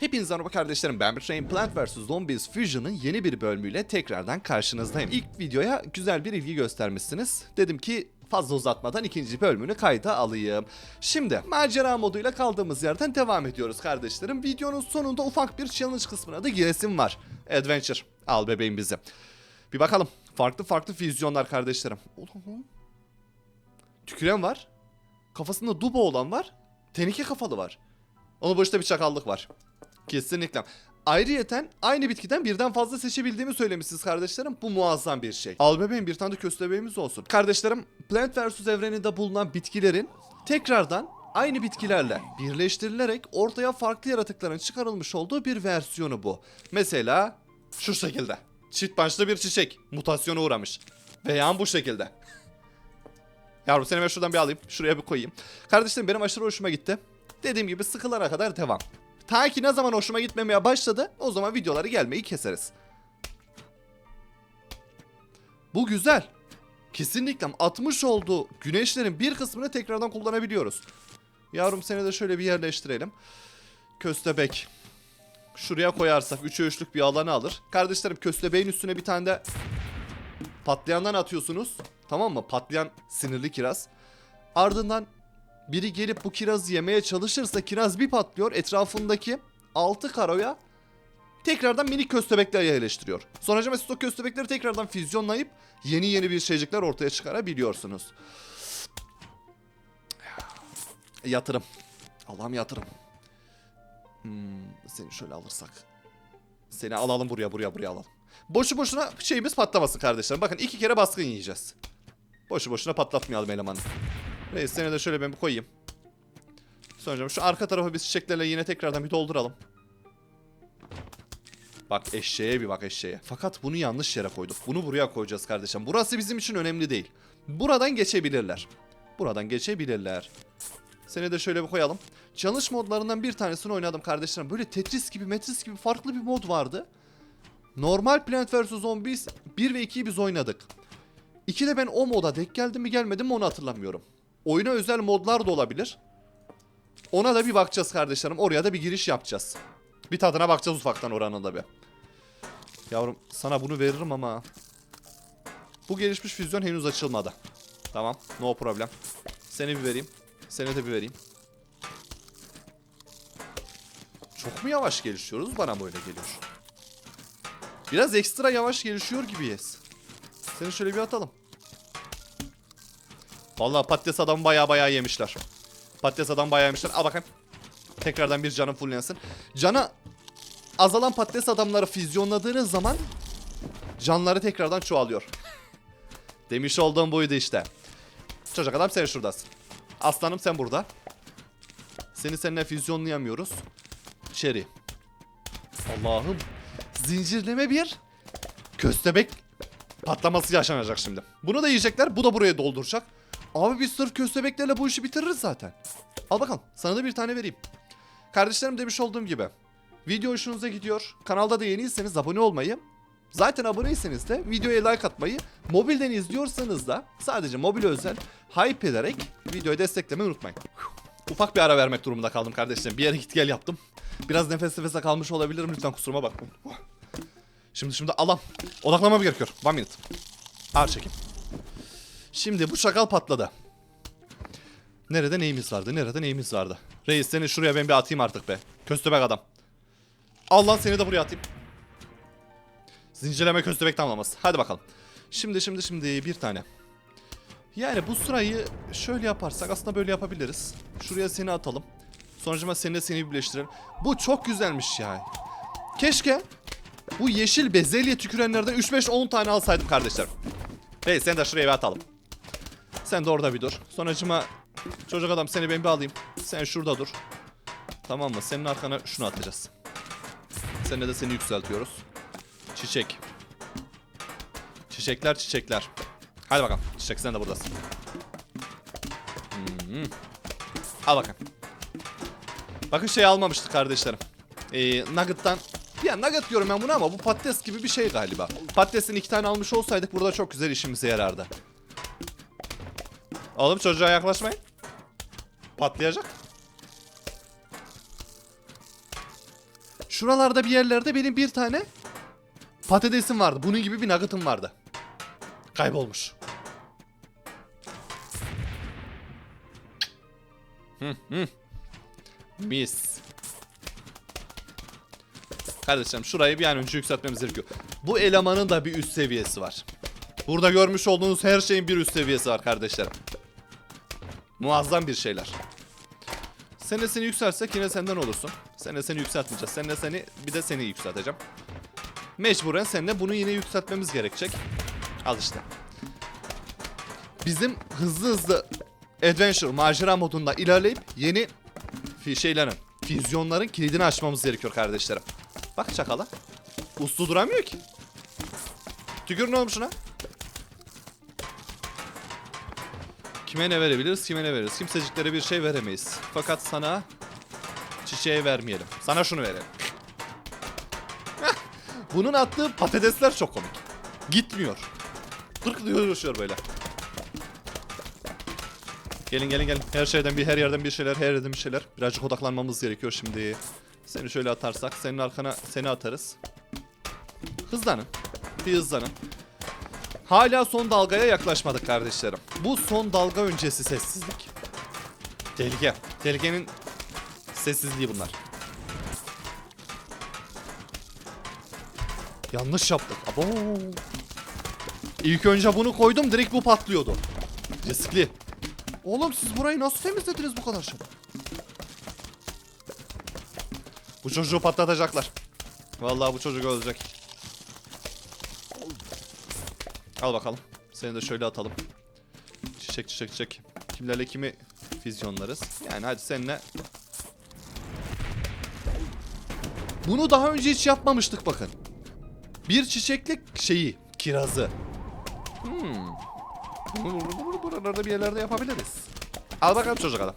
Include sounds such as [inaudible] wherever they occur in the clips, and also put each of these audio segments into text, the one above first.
Hepinize merhaba kardeşlerim ben Betrayin Plant vs Zombies Fusion'ın yeni bir bölümüyle tekrardan karşınızdayım. İlk videoya güzel bir ilgi göstermişsiniz. Dedim ki fazla uzatmadan ikinci bölümünü kayda alayım. Şimdi macera moduyla kaldığımız yerden devam ediyoruz kardeşlerim. Videonun sonunda ufak bir challenge kısmına da giresim var. Adventure al bebeğim bizi. Bir bakalım farklı farklı füzyonlar kardeşlerim. Tüküren var. Kafasında duba olan var. Tenike kafalı var. Onun başında bir çakallık var. Kesinlikle. Ayrıyeten aynı bitkiden birden fazla seçebildiğimi söylemişsiniz kardeşlerim. Bu muazzam bir şey. Al bebeğim bir tane de köstebeğimiz olsun. Kardeşlerim Plant vs evreninde bulunan bitkilerin tekrardan aynı bitkilerle birleştirilerek ortaya farklı yaratıkların çıkarılmış olduğu bir versiyonu bu. Mesela şu şekilde. Çift başlı bir çiçek mutasyona uğramış. Veya bu şekilde. Yavrum seni ben şuradan bir alayım. Şuraya bir koyayım. Kardeşlerim benim aşırı hoşuma gitti. Dediğim gibi sıkılana kadar devam. Ta ki ne zaman hoşuma gitmemeye başladı o zaman videoları gelmeyi keseriz. Bu güzel. Kesinlikle atmış olduğu güneşlerin bir kısmını tekrardan kullanabiliyoruz. Yavrum seni de şöyle bir yerleştirelim. Köstebek. Şuraya koyarsak 3'e 3'lük bir alanı alır. Kardeşlerim köstebeğin üstüne bir tane de patlayandan atıyorsunuz. Tamam mı? Patlayan sinirli kiraz. Ardından biri gelip bu kirazı yemeye çalışırsa kiraz bir patlıyor. Etrafındaki 6 karoya tekrardan minik köstebekler yerleştiriyor. Sonuçta siz o köstebekleri tekrardan füzyonlayıp yeni yeni bir şeycikler ortaya çıkarabiliyorsunuz. Yatırım. Allah'ım yatırım. Hmm, seni şöyle alırsak. Seni alalım buraya buraya buraya alalım. Boşu boşuna şeyimiz patlamasın kardeşlerim. Bakın iki kere baskın yiyeceğiz. Boşu boşuna patlatmayalım elemanı. Reis seni de şöyle ben bir koyayım. Sonra şu arka tarafı biz çiçeklerle yine tekrardan bir dolduralım. Bak eşeğe bir bak eşeğe. Fakat bunu yanlış yere koyduk. Bunu buraya koyacağız kardeşim. Burası bizim için önemli değil. Buradan geçebilirler. Buradan geçebilirler. Seni de şöyle bir koyalım. Challenge modlarından bir tanesini oynadım kardeşlerim. Böyle Tetris gibi, Metris gibi farklı bir mod vardı. Normal Plant vs Zombies 1 ve 2'yi biz oynadık. 2'de ben o moda denk geldim mi gelmedim mi onu hatırlamıyorum. Oyuna özel modlar da olabilir. Ona da bir bakacağız kardeşlerim. Oraya da bir giriş yapacağız. Bir tadına bakacağız ufaktan oranın da bir. Yavrum sana bunu veririm ama... Bu gelişmiş füzyon henüz açılmadı. Tamam no problem. Seni bir vereyim. Seni de bir vereyim. Çok mu yavaş gelişiyoruz? Bana böyle geliyor. Biraz ekstra yavaş gelişiyor gibiyiz. Seni şöyle bir atalım. Vallahi patates adam baya baya yemişler. Patates adam baya yemişler. Al bakın. Tekrardan bir canım fullensin. Cana azalan patates adamları füzyonladığınız zaman canları tekrardan çoğalıyor. Demiş olduğum buydu işte. Çocuk adam sen şuradasın. Aslanım sen burada. Seni seninle füzyonlayamıyoruz. Cherry. Allah'ım. Zincirleme bir köstebek patlaması yaşanacak şimdi. Bunu da yiyecekler. Bu da buraya dolduracak. Abi biz sırf köstebeklerle bu işi bitiririz zaten. Al bakalım. Sana da bir tane vereyim. Kardeşlerim demiş olduğum gibi. Video hoşunuza gidiyor. Kanalda da yeniyseniz abone olmayı. Zaten aboneyseniz de videoya like atmayı. Mobilden izliyorsanız da sadece mobil özel hype ederek videoyu desteklemeyi unutmayın. Ufak bir ara vermek durumunda kaldım kardeşlerim. Bir yere git gel yaptım. Biraz nefes nefese kalmış olabilirim. Lütfen kusuruma bakmayın. Şimdi şimdi alam. Odaklamam gerekiyor. One minute. Ağır çekim. Şimdi bu şakal patladı. Nerede neyimiz vardı? Nerede neyimiz vardı? Reis seni şuraya ben bir atayım artık be. Köstebek adam. Al lan seni de buraya atayım. Zincirleme köstebek tamamlaması. Hadi bakalım. Şimdi şimdi şimdi bir tane. Yani bu sırayı şöyle yaparsak aslında böyle yapabiliriz. Şuraya seni atalım. Sonucuma seninle seni birleştirelim. Bu çok güzelmiş ya. Keşke bu yeşil bezelye tükürenlerden 3-5-10 tane alsaydım kardeşlerim. Hey sen de şuraya bir atalım. Sen de orada bir dur. Sonucuma çocuk adam seni ben bir alayım. Sen şurada dur. Tamam mı? Senin arkana şunu atacağız. Seninle de seni yükseltiyoruz. Çiçek. Çiçekler çiçekler. Hadi bakalım. Çiçek sen de buradasın. Hmm. Al bakalım. Bakın şey almamıştık kardeşlerim. Ee, Nugget'tan ya nugget diyorum ben buna ama bu patates gibi bir şey galiba. Patatesin iki tane almış olsaydık burada çok güzel işimize yarardı. Oğlum çocuğa yaklaşmayın. Patlayacak. Şuralarda bir yerlerde benim bir tane patatesim vardı. Bunun gibi bir nugget'ım vardı. Kaybolmuş. Hı. Mis. Kardeşim şurayı bir an önce yükseltmemiz gerekiyor. Bu elemanın da bir üst seviyesi var. Burada görmüş olduğunuz her şeyin bir üst seviyesi var kardeşlerim. Muazzam bir şeyler. Senesini yükseltsek yine senden olursun. Senesini yükseltmeyeceğiz. Seninle seni bir de seni yükselteceğim. Mecburen seninle bunu yine yükseltmemiz gerekecek. Al işte. Bizim hızlı hızlı adventure macera modunda ilerleyip yeni şeylerin, füzyonların kilidini açmamız gerekiyor kardeşlerim. Bak çakala. Uslu duramıyor ki. Tükür ne olmuş şuna? Kime ne verebiliriz, kime ne veririz? Kimseciklere bir şey veremeyiz. Fakat sana çiçeği vermeyelim. Sana şunu verelim. Bunun attığı patatesler çok komik. Gitmiyor. Pırk diyor böyle. Gelin gelin gelin. Her şeyden bir her yerden bir şeyler, her yerden bir şeyler. Birazcık odaklanmamız gerekiyor şimdi. Seni şöyle atarsak, senin arkana seni atarız. Hızlanın. Bir hızlanın. Hala son dalgaya yaklaşmadık kardeşlerim. Bu son dalga öncesi sessizlik. Tehlike. Tehlikenin sessizliği bunlar. Yanlış yaptık. Abo. İlk önce bunu koydum direkt bu patlıyordu. Riskli. Oğlum siz burayı nasıl temizlediniz bu kadar şey? Bu çocuğu patlatacaklar. Vallahi bu çocuk ölecek. Al bakalım. Seni de şöyle atalım. Çiçek çiçek çiçek. Kimlerle kimi füzyonlarız. Yani hadi seninle. Bunu daha önce hiç yapmamıştık bakın. Bir çiçeklik şeyi, kirazı. Hmm. Buralarda bir yerlerde yapabiliriz. Al bakalım çocuk adam.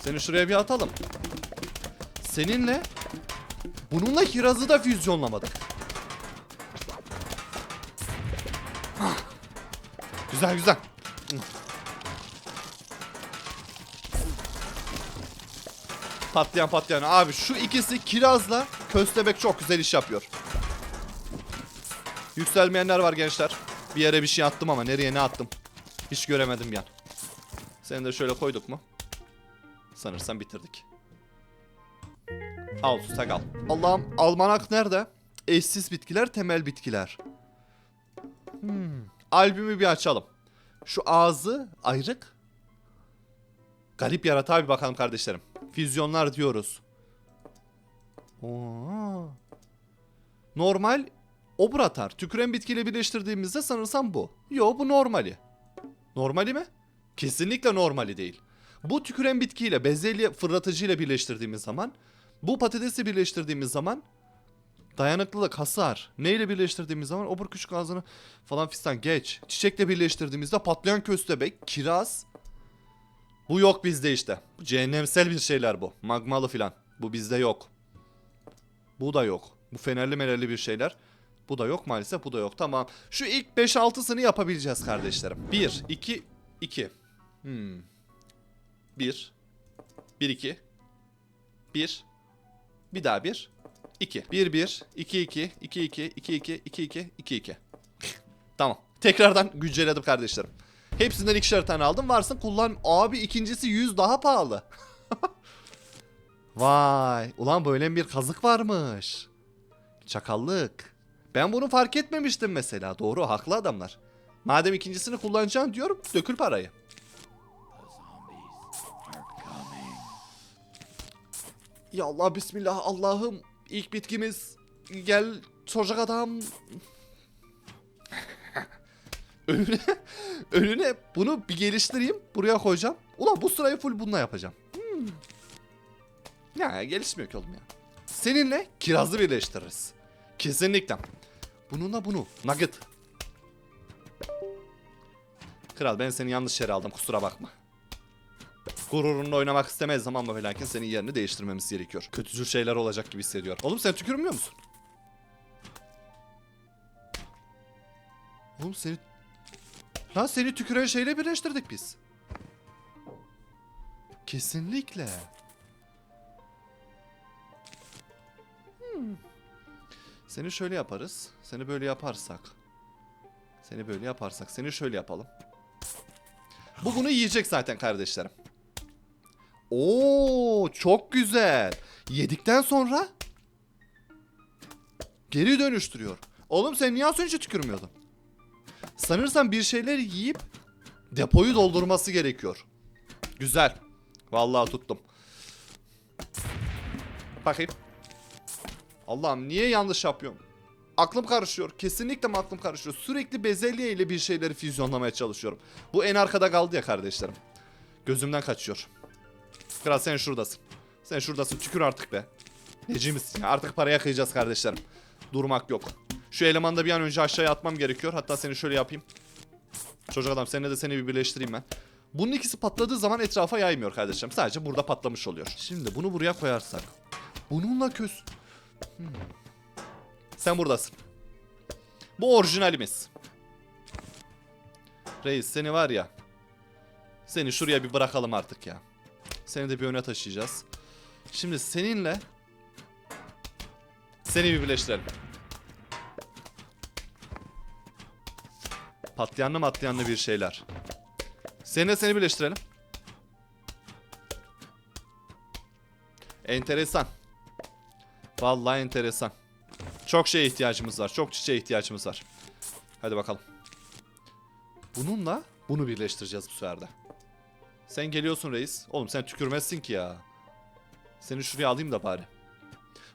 Seni şuraya bir atalım. Seninle bununla kirazı da füzyonlamadık. Güzel güzel. Patlayan patlayan. Abi şu ikisi kirazla köstebek çok güzel iş yapıyor. Yükselmeyenler var gençler. Bir yere bir şey attım ama nereye ne attım? Hiç göremedim an. Seni de şöyle koyduk mu? Sanırsam bitirdik. Al al. Allah'ım almanak nerede? Eşsiz bitkiler, temel bitkiler. Hmm. Albümü bir açalım. Şu ağzı ayrık. Garip yaratığa bir bakalım kardeşlerim. Füzyonlar diyoruz. Oo. Normal obratar. Tüküren bitkiyle birleştirdiğimizde sanırsam bu. Yo bu normali. Normali mi? Kesinlikle normali değil. Bu tüküren bitkiyle bezelye fırlatıcıyla birleştirdiğimiz zaman bu patatesi birleştirdiğimiz zaman dayanıklılık, hasar. Neyle birleştirdiğimiz zaman obur küçük ağzını falan fistan geç. Çiçekle birleştirdiğimizde patlayan köstebek, kiraz. Bu yok bizde işte. Bu Cehennemsel bir şeyler bu. Magmalı filan. Bu bizde yok. Bu da yok. Bu fenerli menerli bir şeyler. Bu da yok maalesef bu da yok. Tamam. Şu ilk 5-6'sını yapabileceğiz kardeşlerim. 1, 2, 2. Hmm. 1. 1, 2. 1. Bir daha 1. 2. 1, 1. 2, 2. 2, 2. 2, 2. 2, 2. 2, 2. Tamam. Tekrardan güncelledim kardeşlerim. Hepsinden ikişer tane aldım. Varsın kullan. Abi ikincisi 100 daha pahalı. [laughs] Vay. Ulan böyle bir kazık varmış. Çakallık. Ben bunu fark etmemiştim mesela. Doğru haklı adamlar. Madem ikincisini kullanacaksın diyorum dökül parayı. Ya Allah bismillah Allah'ım ilk bitkimiz gel çocuk adam. önüne, önüne bunu bir geliştireyim buraya koyacağım. Ulan bu sırayı full bununla yapacağım. Hmm. Ya gelişmiyor ki oğlum ya. Seninle kirazı birleştiririz. Kesinlikle. Bununla bunu. Nugget. Kral ben seni yanlış yere aldım kusura bakma. Gururunla oynamak istemez ama ve lakin senin yerini değiştirmemiz gerekiyor. Kötücül şeyler olacak gibi hissediyor. Oğlum sen tükürmüyor musun? Oğlum seni... Lan seni tüküren şeyle birleştirdik biz. Kesinlikle. Seni şöyle yaparız. Seni böyle yaparsak. Seni böyle yaparsak. Seni şöyle yapalım. Bu bunu yiyecek zaten kardeşlerim. Oo, çok güzel. Yedikten sonra geri dönüştürüyor. Oğlum sen niye az önce tükürmüyordun? Sanırsam bir şeyler yiyip depoyu doldurması gerekiyor. Güzel. Vallahi tuttum. Bakayım. Allah'ım niye yanlış yapıyorum? Aklım karışıyor. Kesinlikle mi aklım karışıyor? Sürekli bezelye ile bir şeyleri füzyonlamaya çalışıyorum. Bu en arkada kaldı ya kardeşlerim. Gözümden kaçıyor. Kral sen şuradasın. Sen şuradasın. Tükür artık be. Neci misin ya? Artık paraya kıyacağız kardeşlerim. Durmak yok. Şu elemanı da bir an önce aşağıya atmam gerekiyor. Hatta seni şöyle yapayım. Çocuk adam seninle de seni bir birleştireyim ben. Bunun ikisi patladığı zaman etrafa yaymıyor kardeşim. Sadece burada patlamış oluyor. Şimdi bunu buraya koyarsak. Bununla köz... Hmm. Sen buradasın. Bu orijinalimiz. Reis seni var ya. Seni şuraya bir bırakalım artık ya. Seni de bir öne taşıyacağız. Şimdi seninle seni bir birleştirelim. Patlayanlı matlayanlı bir şeyler. Seninle seni birleştirelim. Enteresan. Vallahi enteresan. Çok şeye ihtiyacımız var. Çok çiçeğe ihtiyacımız var. Hadi bakalım. Bununla bunu birleştireceğiz bu sefer de. Sen geliyorsun reis. Oğlum sen tükürmezsin ki ya. Seni şuraya alayım da bari.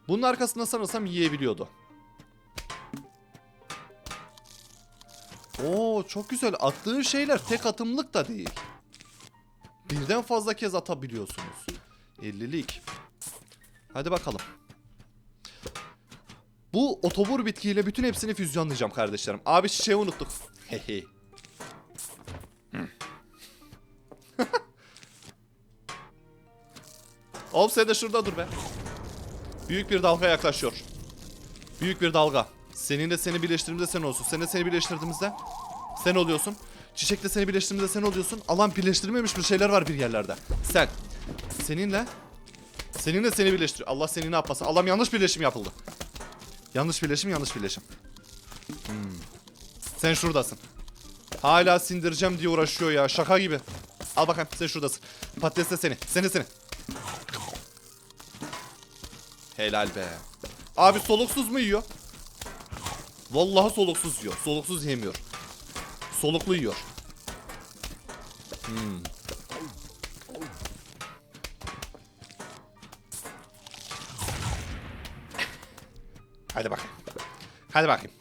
Bunun arkasında sanırsam yiyebiliyordu. Oo çok güzel. Attığı şeyler tek atımlık da değil. Birden fazla kez atabiliyorsunuz. 50'lik. Hadi bakalım. Bu otobur bitkiyle bütün hepsini füzyonlayacağım kardeşlerim. Abi çiçeği unuttuk. Hehe. Oğlum sen de şurada dur be. Büyük bir dalga yaklaşıyor. Büyük bir dalga. Seninle seni birleştirdiğimizde sen olsun. Seninle seni birleştirdiğimizde sen oluyorsun. Çiçekle seni birleştirdiğimizde sen oluyorsun. Alan birleştirmemiş bir şeyler var bir yerlerde. Sen. Seninle Seninle seni birleştiriyor. Allah seni ne yapmasın. Allah'ım yanlış birleşim yapıldı. Yanlış birleşim yanlış birleşim. Hmm. Sen şuradasın. Hala sindireceğim diye uğraşıyor ya. Şaka gibi. Al bakalım sen şuradasın. Patates de seni. Seni seni. Helal be. Abi soluksuz mu yiyor? Vallahi soluksuz yiyor. Soluksuz yemiyor. Soluklu yiyor. Hmm. Hadi bakayım. Hadi bakayım.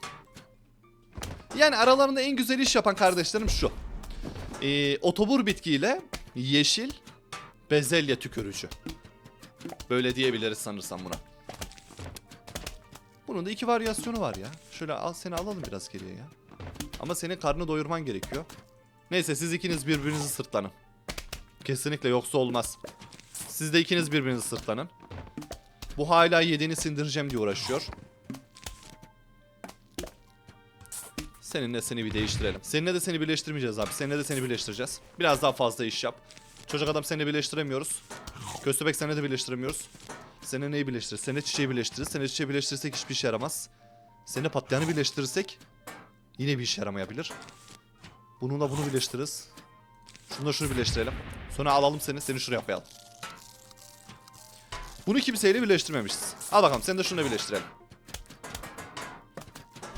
Yani aralarında en güzel iş yapan kardeşlerim şu. Ee, otobur bitkiyle yeşil bezelye tükürücü. Böyle diyebiliriz sanırsam buna. Bunun da iki varyasyonu var ya. Şöyle al seni alalım biraz geriye ya. Ama senin karnını doyurman gerekiyor. Neyse siz ikiniz birbirinizi sırtlanın. Kesinlikle yoksa olmaz. Siz de ikiniz birbirinizi sırtlanın. Bu hala yediğini sindireceğim diye uğraşıyor. Seninle seni bir değiştirelim. Seninle de seni birleştirmeyeceğiz abi. Seninle de seni birleştireceğiz. Biraz daha fazla iş yap. Çocuk adam seni birleştiremiyoruz. Köstebek seninle de birleştiremiyoruz. Seninle neyi birleştiririz? Seninle çiçeği birleştiririz. Seninle çiçeği birleştirirsek hiçbir işe yaramaz. Seninle patlayanı birleştirirsek yine bir işe yaramayabilir. Bununla bunu birleştiririz. Şununla şunu birleştirelim. Sonra alalım seni. Seni şuraya koyalım. Bunu kimseyle birleştirmemişiz. Al bakalım seni de şununla birleştirelim.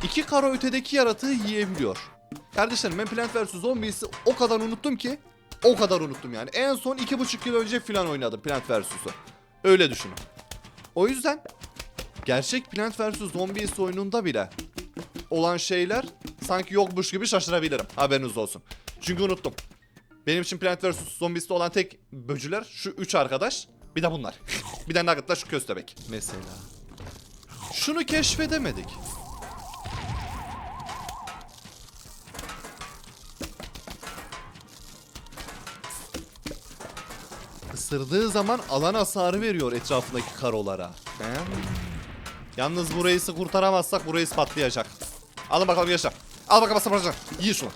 İki karo ötedeki yaratığı yiyebiliyor. Kardeşlerim ben Plant vs Zombies'i o kadar unuttum ki o kadar unuttum yani. En son iki buçuk yıl önce falan oynadım Plant vs'u. Öyle düşünün. O yüzden gerçek Plant vs Zombies oyununda bile olan şeyler sanki yokmuş gibi şaşırabilirim. Haberiniz olsun. Çünkü unuttum. Benim için Plant vs Zombies'te olan tek böcüler şu üç arkadaş. Bir de bunlar. [laughs] bir de Nugget'la şu köstebek. Mesela. Şunu keşfedemedik. Isırdığı zaman alan hasarı veriyor etrafındaki karolara. He? Yalnız bu reisi kurtaramazsak bu reis patlayacak. Alın bakalım yaşa. Al bakalım Sabracan. Yiyin şunu.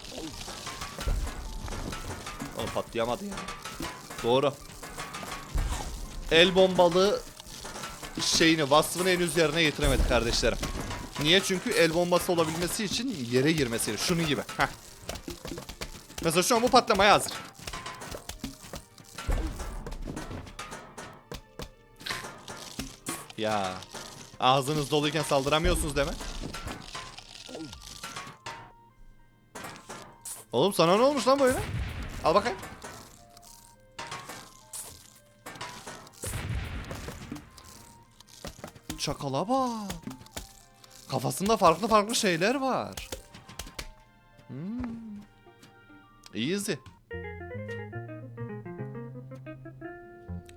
Oğlum patlayamadı ya. Doğru. El bombalı şeyini, vasfını henüz yerine getiremedi kardeşlerim. Niye? Çünkü el bombası olabilmesi için yere girmesi. Şunun gibi. Heh. Mesela şu an bu patlamaya hazır. Ya. Ağzınız doluyken saldıramıyorsunuz deme. Oğlum sana ne olmuş lan böyle? Al bakayım. Çakala bak. Kafasında farklı farklı şeyler var. Hmm. Easy.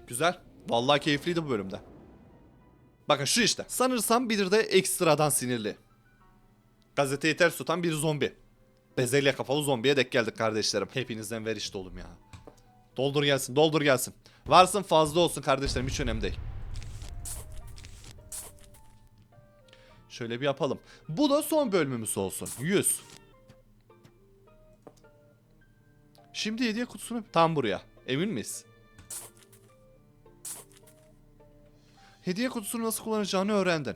Güzel. Vallahi keyifliydi bu bölümde. Bakın şu işte. Sanırsam bir de ekstradan sinirli. Gazeteyi ters tutan bir zombi. Bezelye kafalı zombiye dek geldik kardeşlerim. Hepinizden ver işte oğlum ya. Doldur gelsin, doldur gelsin. Varsın fazla olsun kardeşlerim hiç önemli değil. Şöyle bir yapalım. Bu da son bölümümüz olsun. 100. Şimdi hediye kutusunu tam buraya. Emin miyiz? Hediye kutusunu nasıl kullanacağını öğrendin.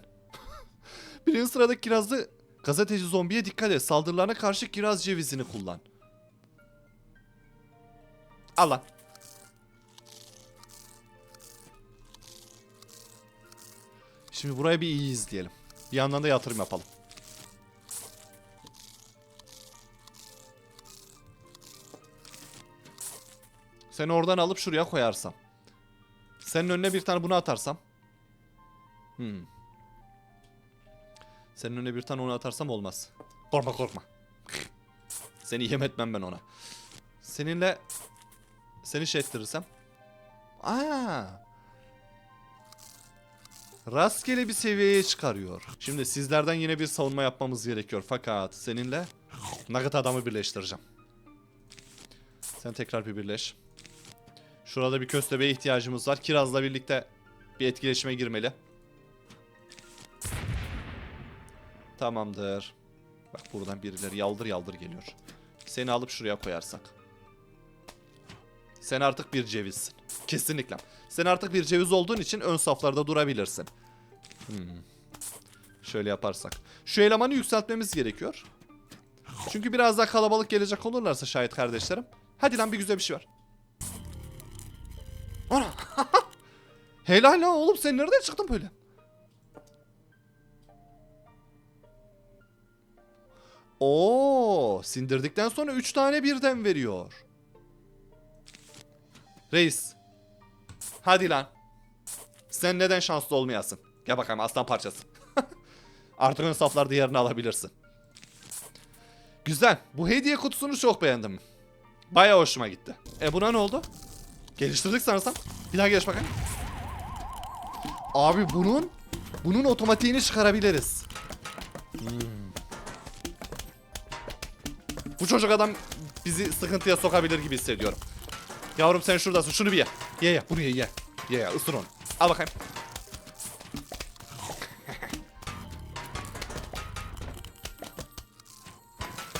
[laughs] Birinci sıradaki kirazlı gazeteci zombiye dikkat et. Saldırılarına karşı kiraz cevizini kullan. Al lan. Şimdi buraya bir iyi izleyelim. Bir yandan da yatırım yapalım. Seni oradan alıp şuraya koyarsam. Senin önüne bir tane bunu atarsam. Hmm. Senin önüne bir tane onu atarsam olmaz. Korkma korkma. Seni yem etmem ben ona. Seninle seni şey ettirirsem. Aa. Rastgele bir seviyeye çıkarıyor. Şimdi sizlerden yine bir savunma yapmamız gerekiyor. Fakat seninle Nugget adamı birleştireceğim. Sen tekrar bir birleş. Şurada bir köstebeğe ihtiyacımız var. Kiraz'la birlikte bir etkileşime girmeli. Tamamdır. Bak buradan birileri yaldır yaldır geliyor. Seni alıp şuraya koyarsak. Sen artık bir cevizsin. Kesinlikle. Sen artık bir ceviz olduğun için ön saflarda durabilirsin. Hmm. Şöyle yaparsak. Şu elemanı yükseltmemiz gerekiyor. Çünkü biraz daha kalabalık gelecek olurlarsa şayet kardeşlerim. Hadi lan bir güzel bir şey var. Ana. [laughs] Helal lan oğlum sen nereden çıktın böyle? Oo, sindirdikten sonra 3 tane birden veriyor. Reis. Hadi lan. Sen neden şanslı olmayasın? Gel bakalım aslan parçası. [laughs] Artık ön saflarda yerini alabilirsin. Güzel. Bu hediye kutusunu çok beğendim. Baya hoşuma gitti. E buna ne oldu? Geliştirdik sanırsam. Bir daha geliş bakayım. Abi bunun bunun otomatiğini çıkarabiliriz. Hmm. Bu çocuk adam bizi sıkıntıya sokabilir gibi hissediyorum. Yavrum sen şuradasın. Şunu bir ye. Ye ye. Bunu ye ye. Ye ye. Isır onu. Al bakayım.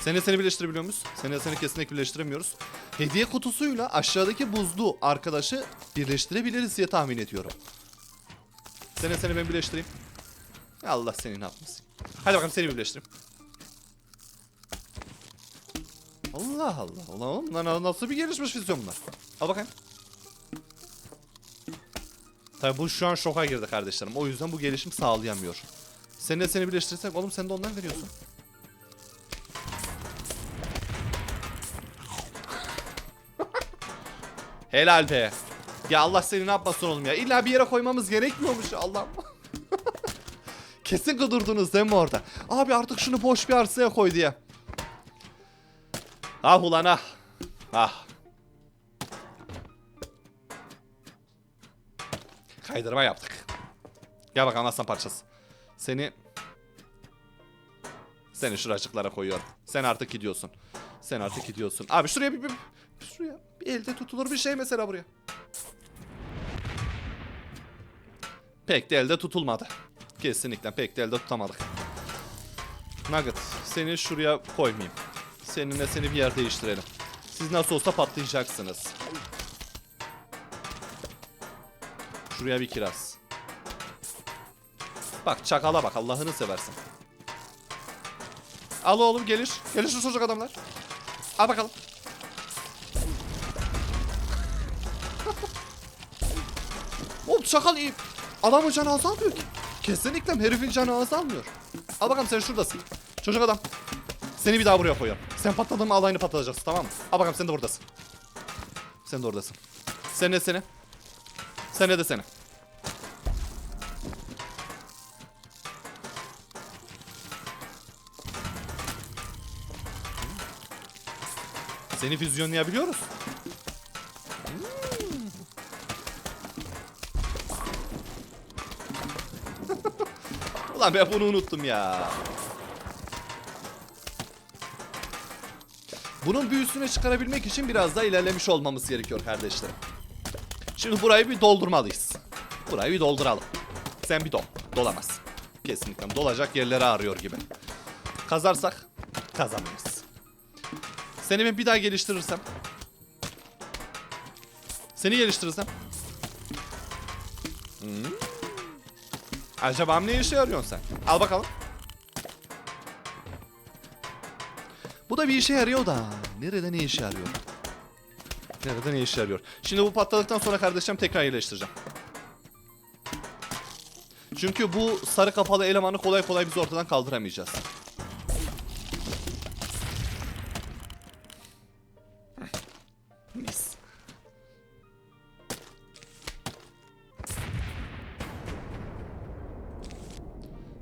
[laughs] Seni seni birleştirebiliyor muyuz? Seni seni kesinlikle birleştiremiyoruz. Hediye kutusuyla aşağıdaki buzlu arkadaşı birleştirebiliriz diye tahmin ediyorum. Seni seni ben birleştireyim. Allah senin yapmasın. Hadi bakalım seni birleştireyim. Allah Allah. Ulan oğlum bunlar nasıl bir gelişmiş füzyon bunlar? Al bakayım. Tabi bu şu an şoka girdi kardeşlerim. O yüzden bu gelişim sağlayamıyor. Seninle seni birleştirirsek oğlum sen de ondan veriyorsun. [laughs] Helal be. Ya Allah seni ne yapmasın oğlum ya. İlla bir yere koymamız gerekmiyormuş Allah'ım. [laughs] Kesin kudurdunuz değil mi orada? Abi artık şunu boş bir arsaya koy diye. Ah ulan ah. Ah. Kaydırma yaptık. Gel bakalım aslan parçası. Seni... Seni şuracıklara koyuyorum. Sen artık gidiyorsun. Sen artık gidiyorsun. Abi şuraya bir, bir, şuraya bir elde tutulur bir şey mesela buraya. Pek de elde tutulmadı. Kesinlikle pek de elde tutamadık. Nugget seni şuraya koymayayım. Seninle seni bir yer değiştirelim. Siz nasıl olsa patlayacaksınız. Şuraya bir kiraz. Bak çakala bak Allah'ını seversen. Al oğlum gelir. Gelir şu çocuk adamlar. Al bakalım. [laughs] Oğlum çakal iyi. Adamın canı azalmıyor ki. Kesinlikle herifin canı azalmıyor. Al bakalım sen şuradasın. Çocuk adam. Seni bir daha buraya koyuyorum. Sen patladın mı alayını patlatacaksın tamam mı? Al bakalım sen de buradasın. Sen de oradasın. Sen ne seni? Sen de seni. Seni füzyonlayabiliyoruz. Hmm. [laughs] Ulan ben bunu unuttum ya. Bunun büyüsünü çıkarabilmek için biraz daha ilerlemiş olmamız gerekiyor kardeşlerim. Şimdi burayı bir doldurmalıyız. Burayı bir dolduralım. Sen bir dol. Dolamaz. Kesinlikle dolacak yerleri arıyor gibi. Kazarsak kazanmayız. Seni ben bir daha geliştirirsem. Seni geliştirirsem. Hmm. Acaba ne işe yarıyorsun sen? Al bakalım. Bu da bir işe yarıyor da. Nerede ne işe yarıyor? Nerede ne işe yarıyor? Şimdi bu patladıktan sonra kardeşim tekrar iyileştireceğim. Çünkü bu sarı kafalı elemanı kolay kolay biz ortadan kaldıramayacağız. Mis.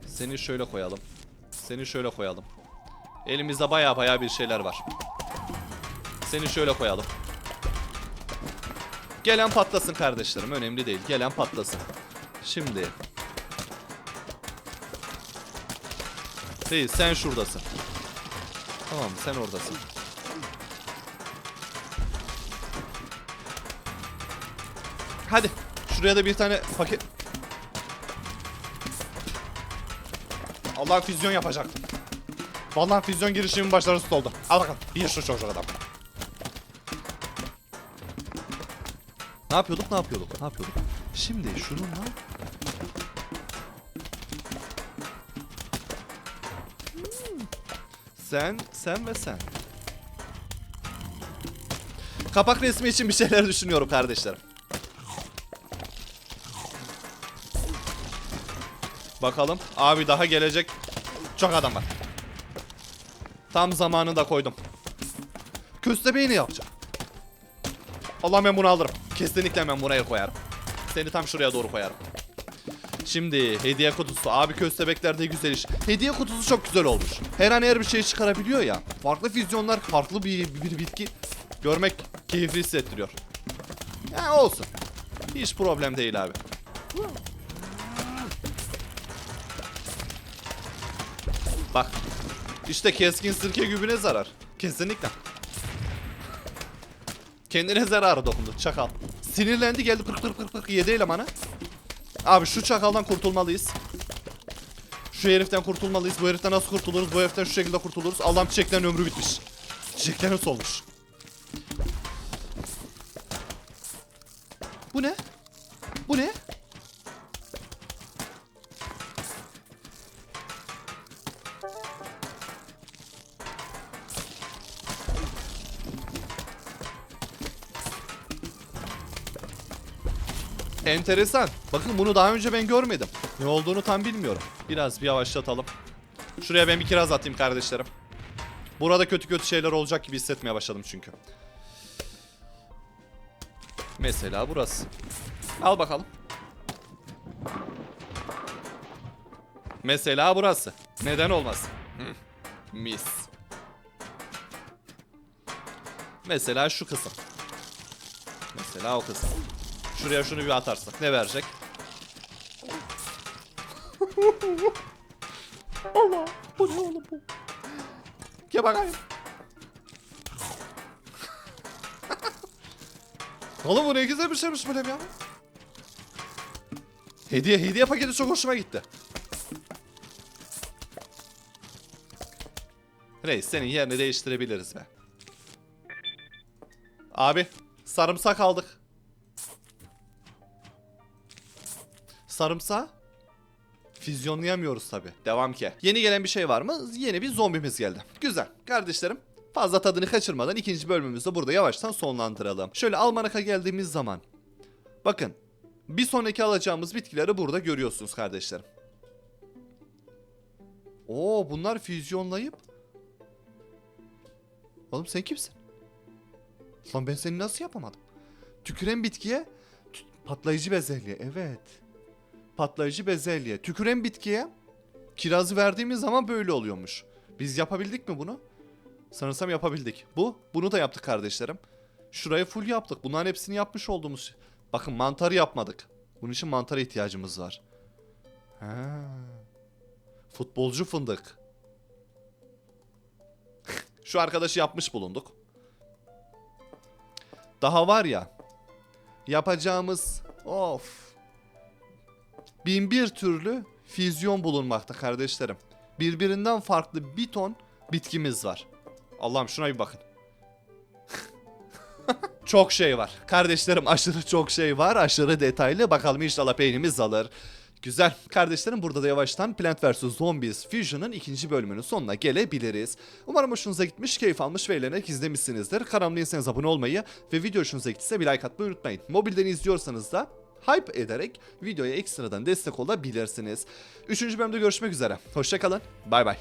Seni şöyle koyalım. Seni şöyle koyalım. Elimizde baya baya bir şeyler var. Seni şöyle koyalım. Gelen patlasın kardeşlerim. Önemli değil. Gelen patlasın. Şimdi. Değil sen şuradasın. Tamam sen oradasın. Hadi. Şuraya da bir tane paket... Allah füzyon yapacaktım. Vallahi füzyon girişimin başarısız oldu. Al bakalım. Bir şu çocuk adam. Ne yapıyorduk? Ne yapıyorduk? Ne yapıyorduk? Şimdi şununla Hmm. Sen, sen ve sen. Kapak resmi için bir şeyler düşünüyorum kardeşlerim. Bakalım. Abi daha gelecek. Çok adam var. Tam zamanında koydum. Köstebeği ne yapacağım? Allah ben bunu alırım. Kesinlikle ben buraya koyarım. Seni tam şuraya doğru koyarım. Şimdi hediye kutusu. Abi köstebekler de güzel iş. Hediye kutusu çok güzel olmuş. Her an her bir şey çıkarabiliyor ya. Farklı füzyonlar, farklı bir, bir bitki görmek keyifli hissettiriyor. Ya olsun. Hiç problem değil abi. Bak. İşte keskin sirke gübüne zarar. Kesinlikle. Kendine zararı dokundu çakal. Sinirlendi geldi pırk pırk pırk pırk yedi elemanı. Abi şu çakaldan kurtulmalıyız. Şu heriften kurtulmalıyız. Bu heriften nasıl kurtuluruz? Bu heriften şu şekilde kurtuluruz. Allah'ım çiçeklerin ömrü bitmiş. Çiçeklerin solmuş. Enteresan. Bakın bunu daha önce ben görmedim. Ne olduğunu tam bilmiyorum. Biraz bir yavaşlatalım. Şuraya ben bir kiraz atayım kardeşlerim. Burada kötü kötü şeyler olacak gibi hissetmeye başladım çünkü. Mesela burası. Al bakalım. Mesela burası. Neden olmaz? Hı, Mis. Mesela şu kısım. Mesela o kısım. Şuraya şunu bir atarsak ne verecek? [laughs] Allah bu ne oğlum bu? Gel bakayım. [laughs] oğlum bu ne güzel bir şeymiş böyle ya. Hediye hediye paketi çok hoşuma gitti. Reis senin yerini değiştirebiliriz be. Abi sarımsak aldık. Sarımsağı Füzyonlayamıyoruz tabi. Devam ki. Yeni gelen bir şey var mı? Yeni bir zombimiz geldi. Güzel. Kardeşlerim fazla tadını kaçırmadan ikinci bölümümüzü burada yavaştan sonlandıralım. Şöyle Almanak'a geldiğimiz zaman. Bakın. Bir sonraki alacağımız bitkileri burada görüyorsunuz kardeşlerim. Oo bunlar füzyonlayıp. Oğlum sen kimsin? Lan ben seni nasıl yapamadım? Tüküren bitkiye patlayıcı bezelye. Evet. Patlayıcı bezelye. Tüküren bitkiye kirazı verdiğimiz zaman böyle oluyormuş. Biz yapabildik mi bunu? Sanırsam yapabildik. Bu, bunu da yaptık kardeşlerim. Şurayı full yaptık. Bunların hepsini yapmış olduğumuz. Bakın mantarı yapmadık. Bunun için mantara ihtiyacımız var. Ha. Futbolcu fındık. [laughs] Şu arkadaşı yapmış bulunduk. Daha var ya. Yapacağımız of. Bin bir türlü füzyon bulunmakta kardeşlerim. Birbirinden farklı bir ton bitkimiz var. Allah'ım şuna bir bakın. [laughs] çok şey var. Kardeşlerim aşırı çok şey var. Aşırı detaylı. Bakalım inşallah beynimiz alır. Güzel. Kardeşlerim burada da yavaştan Plant vs. Zombies Fusion'ın ikinci bölümünün sonuna gelebiliriz. Umarım hoşunuza gitmiş, keyif almış ve eğlenerek izlemişsinizdir. Kanalıma değilseniz abone olmayı ve video hoşunuza gittiyse bir like atmayı unutmayın. Mobilden izliyorsanız da hype ederek videoya ekstradan destek olabilirsiniz. Üçüncü bölümde görüşmek üzere. Hoşçakalın. Bay bay.